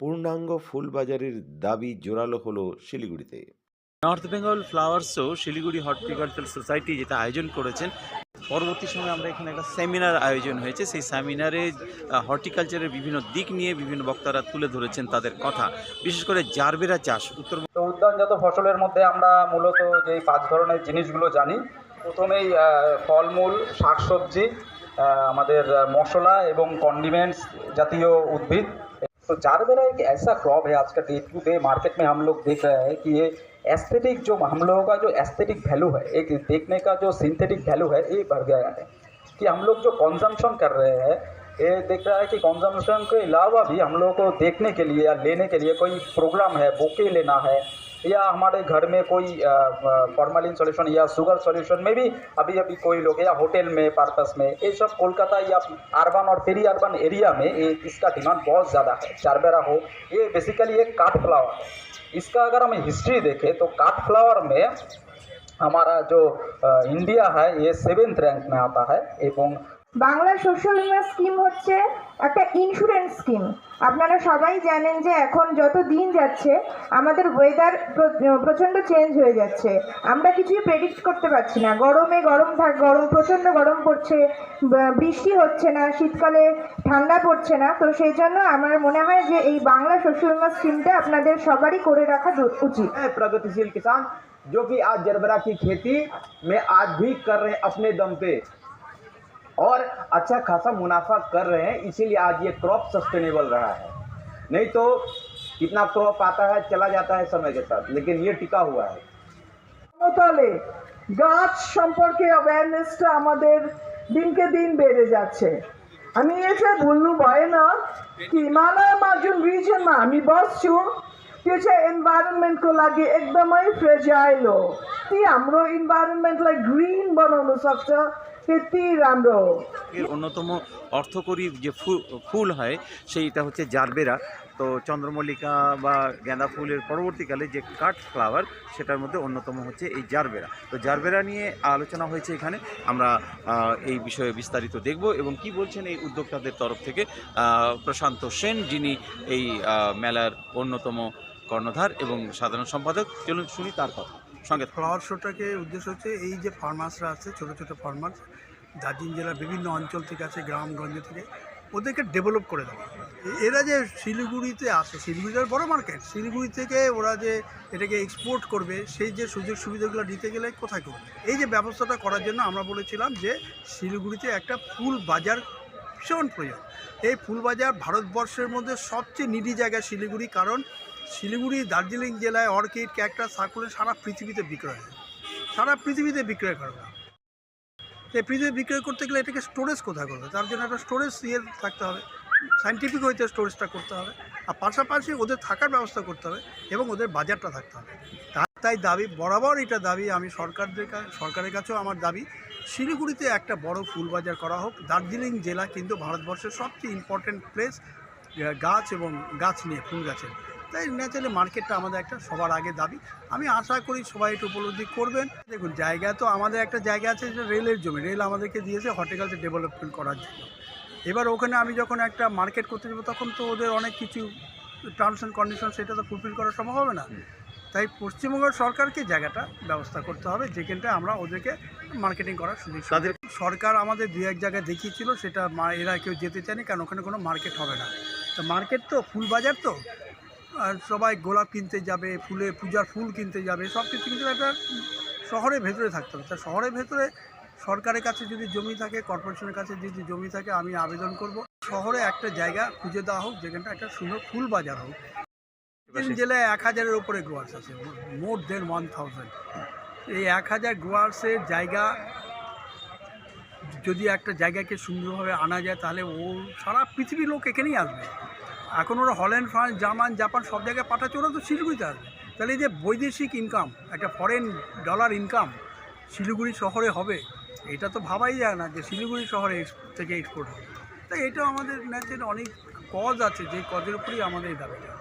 পূর্ণাঙ্গ ফুলবাজারের দাবি জোরালো হল শিলিগুড়িতে। North Bengal flower show Siliguri horticulture society যেটা আয়োজন করেছেন পরবর্তী সময়ে আমরা এখানে একটা সেমিনার আয়োজন হয়েছে। সেই সেমিনারে হর্টিকালচারের বিভিন্ন দিক নিয়ে বিভিন্ন বক্তারা তুলে ধরেছেন তাদের কথা। বিশেষ করে জারবেরা চাষ উত্তর উদ্যানজাত ফসলের মধ্যে আমরা মূলত যে পাঁচ ধরনের জিনিসগুলো জানি। প্রথমেই ফলমূল শাকসবজি আমাদের মশলা এবং কন্ডিমেন্টস জাতীয় উদ্ভিদ। तो जारबेरा एक ऐसा क्रॉप है आज का डे टू डे मार्केट में हम लोग देख रहे हैं कि ये एस्थेटिक जो हम लोगों का जो एस्थेटिक वैल्यू है, एक देखने का जो सिंथेटिक वैल्यू है, ये बढ़ गया है। कि हम लोग जो कॉन्जम्पन कर रहे हैं, ये देख रहा है कि कॉन्जम्पन के अलावा भी हम लोगों को देखने के लिए या लेने के लिए कोई प्रोग्राम है बुके लेना है या हमारे घर में कोई फॉर्मलिन सॉल्यूशन या शुगर सॉल्यूशन में भी अभी अभी कोई लोग, या होटल में पर्पस में, ये सब कोलकाता या अर्बन और पेरी अर्बन एरिया में ये इसका डिमांड बहुत ज़्यादा है। चारबेरा हो, ये बेसिकली एक काठ फ्लावर है। इसका अगर हम हिस्ट्री देखें तो काठ फ्लावर में हमारा जो इंडिया है, ये सेवेंथ रैंक में आता है, एवं বাংলা সোশ্যাল বিমা স্কিম হচ্ছে একটা ইন্স্যুরেন্স স্কিম আপনারা সবাই জানেন যে এখন যত দিন যাচ্ছে আমাদের ওয়েদার প্রচণ্ড চেঞ্জ হয়ে যাচ্ছে আমরা কিছুই প্রেডিক্ট করতে পারছি না গরমে গরম থাক গরম প্রচণ্ড গরম পড়ছে ব- বৃষ্টি হচ্ছে না শীতকালে ঠান্ডা পড়ছে না তো সেই জন্য আমার মনে হয় যে এই বাংলা শস্য বিমা স্কিমটা আপনাদের সবারই করে রাখা দ- উচিত है प्रगतिशील किसान जो कि आज जरबरा की खेती में आज भी कर रहे हैं अपने दम पे और अच्छा खासा मुनाफा कर रहे हैं, इसीलिए आज ये क्रॉप सस्टेनेबल रहा है। नहीं तो कितना क्रॉप आता है, चला जाता है समय के साथ, लेकिन ये टिका हुआ है। তাহলে গাছ সম্পর্কে অ্যাওয়ারনেসটা আমাদের দিনকে দিন বেড়ে যাচ্ছে। फ्रेजाइल हो ती हम इन्वाइरोमेंट ग्रीन बना सकता त्यति राम्रो हो এর অন্যতম অর্থকরী যে ফু- ফুল হয় সেইটা হচ্ছে জারবেরা তো চন্দ্রমল্লিকা বা গাঁদা ফুলের পরবর্তীকালে যে কাঠ ফ্লাওয়ার সেটার মধ্যে অন্যতম হচ্ছে এই জারবেরা তো জারবেরা নিয়ে আলোচনা হয়েছে এখানে আমরা আহ, এই বিষয়ে বিস্তারিত দেখব এবং কি বলছেন এই উদ্যোক্তাদের তরফ থেকে আহ, প্রশান্ত সেন যিনি এই আহ, মেলার অন্যতম কর্ণধার এবং সাধারণ সম্পাদক চলুন শুনি তার কথা সঙ্গে ফ্লাওয়ার শোটাকে উদ্দেশ্য হচ্ছে এই যে ফার্মার্সরা আছে, ছোটো ছোটো ফার্মার্স দার্জিলিং জেলার বিভিন্ন অঞ্চল থেকে আছে, গ্রামগঞ্জ থেকে, ওদেরকে ডেভেলপ করে দেওয়া এরা যে শিলিগুড়িতে আসে শিলিগুড়ির বড় মার্কেট শিলিগুড়ি থেকে ওরা যে এটাকে এক্সপোর্ট করবে, সেই যে সুযোগ সুবিধাগুলো নিতে গেলে কোথায় করবে? এই যে ব্যবস্থাটা করার জন্য আমরা বলেছিলাম যে শিলিগুড়িতে একটা ফুল বাজার ভীষণ প্রয়োজন। এই ফুল বাজার ভারতবর্ষের মধ্যে সবচেয়ে নিডি জায়গা শিলিগুড়ি, কারণ শিলিগুড়ি দার্জিলিং জেলায় অর্কিড, ক্যাকটাস, সাকুলে সারা পৃথিবীতে বিক্রয় হয়। সারা পৃথিবীতে বিক্রয় করা হয় এই পৃথিবী বিক্রয় করতে গেলে এটাকে স্টোরেজ কোথায় করবে? তার জন্য একটা স্টোরেজ ইয়ে থাকতে হবে। সাইন্টিফিক হইতে স্টোরেজটা করতে হবে। আর পাশাপাশি ওদের থাকার ব্যবস্থা করতে হবে এবং ওদের বাজারটা থাকতে হবে। তাই দাবি, বরাবর এটা দাবি আমি সরকারদের সরকারের কাছেও আমার দাবি, শিলিগুড়িতে একটা বড় ফুল বাজার করা হোক। দার্জিলিং জেলা কিন্তু ভারতবর্ষের সবচেয়ে ইম্পর্ট্যান্ট প্লেস গাছ এবং গাছ নিয়ে, ফুল গাছের। তাই ন্যাচারালি মার্কেটটা আমাদের একটা সবার আগে দাবি। আমি আশা করি সবাই একটু উপলব্ধি করবেন। দেখুন জায়গা তো আমাদের একটা জায়গা আছে যেটা রেলের জমি। রেল আমাদেরকে দিয়েছে হর্টিকালচার ডেভেলপমেন্ট করার জন্য। এবার ওখানে আমি যখন একটা মার্কেট করতে যাব তখন তো ওদের অনেক কিছু টার্মস অ্যান্ড কন্ডিশন সেটা তো ফুলফিল করা সম্ভব হবে না। তাই পশ্চিমবঙ্গ সরকারকে জায়গাটা ব্যবস্থা করতে হবে যেখানটা আমরা ওদেরকে মার্কেটিং করার সুযোগ তাদের- সরকার আমাদের দু এক জায়গায় দেখিয়েছিল সেটা এরা কেউ যেতে চায়নি কারণ ওখানে কোনো মার্কেট হবে না। তো মার্কেট তো ফুল বাজার তো সবাই গোলাপ কিনতে যাবে ফুলে পূজার ফুল কিনতে যাবে সব কিছু কিন্তু একটা শহরের ভেতরে থাকতে হবে। তা শহরের ভেতরে সরকারের কাছে যদি জমি থাকে কর্পোরেশনের কাছে যদি জমি থাকে আমি আবেদন করব। শহরে একটা জায়গা খুঁজে দেওয়া হোক যেখানটা একটা সুন্দর ফুল বাজার হোক। জেলায় এক হাজারের উপরে গ্রোয়ার্স আছে মোর দেন ওয়ান থাউজেন্ড এই এক হাজার গ্রোয়ার্সের জায়গা যদি একটা জায়গাকে সুন্দরভাবে আনা যায় তাহলে ও সারা পৃথিবীর লোক এখানেই আসবে। এখন ওরা হল্যান্ড, ফ্রান্স, জার্মান, জাপান সব জায়গায় পাঠাচ্ছে, ওরা তো শিলিগুড়িতে আসবে তাহলে এই যে বৈদেশিক ইনকাম একটা ফরেন ডলার ইনকাম শিলিগুড়ি শহরে হবে, এটা তো ভাবাই যায় না যে শিলিগুড়ি শহরে থেকে এক্সপোর্ট হবে। তাই এটা আমাদের ম্যাচের অনেক কজ আছে, যে কজের উপরেই আমাদের দাবিটা।